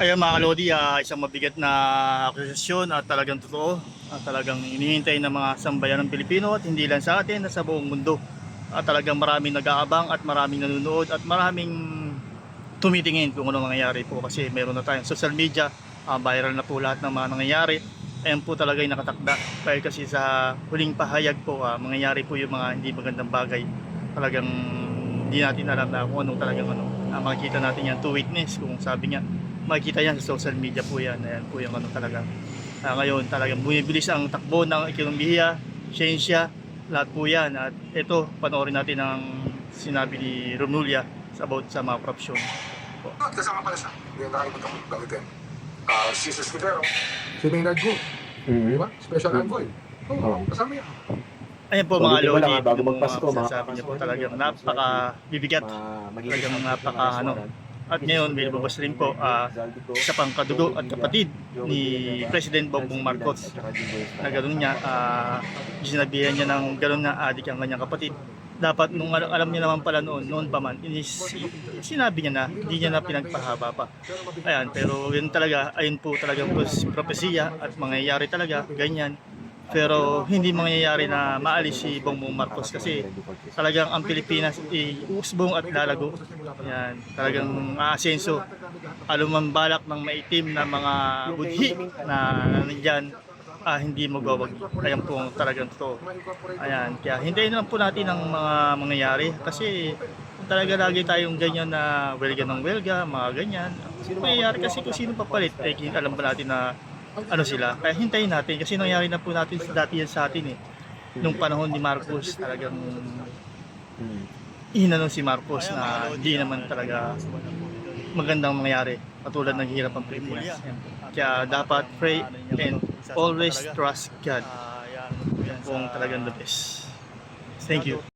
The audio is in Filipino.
Ayun mga kalodi, ah, isang mabigat na akusasyon at talagang totoo. At talagang inihintay ng mga sambayan ng Pilipino at hindi lang sa atin, sa buong mundo. At talagang maraming nag-aabang at maraming nanonood at maraming tumitingin kung ano mangyayari po kasi meron na tayong social media, ah, viral na po lahat ng mga nangyayari. Ayan po talaga yung nakatakda dahil kasi sa huling pahayag po, ah, mangyayari po yung mga hindi magandang bagay. Talagang hindi natin alam na kung anong talagang ano. Ah, makikita natin yan to witness kung sabi niya makikita yan sa social media po yan. Ayan po yung ano talaga. Ah, ngayon talagang bumibilis ang takbo ng ekonomiya, siyensya, lahat po yan. At ito, panoorin natin ang sinabi ni Romulia about sa mga corruption. At kasama pala siya. Hindi na nakalimutan ko gamitin. Ah, si Escudero, si Maynard Gu, di ba? Special envoy. Oo, Oo. kasama yan. Ayan po So, mga buti lodi, bago magpasko, mga sabi niya po talagang napaka bibigat. Talagang napaka, ano. At ngayon, may lumabas rin po ah, isa pang kadugo at kapatid ni President Bongbong Marcos na gano'n niya, ah, sinabihan niya ng gano'n na adik ang kanyang kapatid. Dapat nung alam, niya naman pala noon, noon pa man, inis, sinabi niya na, hindi niya na pinagpahaba pa. Ayan, pero yun talaga, ayun po talagang pros- propesya at mangyayari talaga, ganyan. Pero hindi mangyayari na maalis si Bongbong Marcos kasi talagang ang Pilipinas iusbong at lalago. Yan, talagang aasenso. Aluman balak ng maitim na mga budhi na nandyan, ah, hindi magwawag. Ayan po ang talagang totoo. Ayan, kaya hintayin lang po natin ang mga mangyayari kasi talaga lagi tayong ganyan na welga ng welga, mga ganyan. Mangyayari kasi kung sino papalit, eh, alam ba natin na ano sila. Kaya hintayin natin kasi nangyari na po natin dati yan sa atin eh. Nung panahon ni Marcos talagang inanong si Marcos na hindi naman talaga magandang mangyari katulad ng hirap ang Pilipinas. Kaya dapat pray and always trust God. Yan po ang talagang the best. Thank you.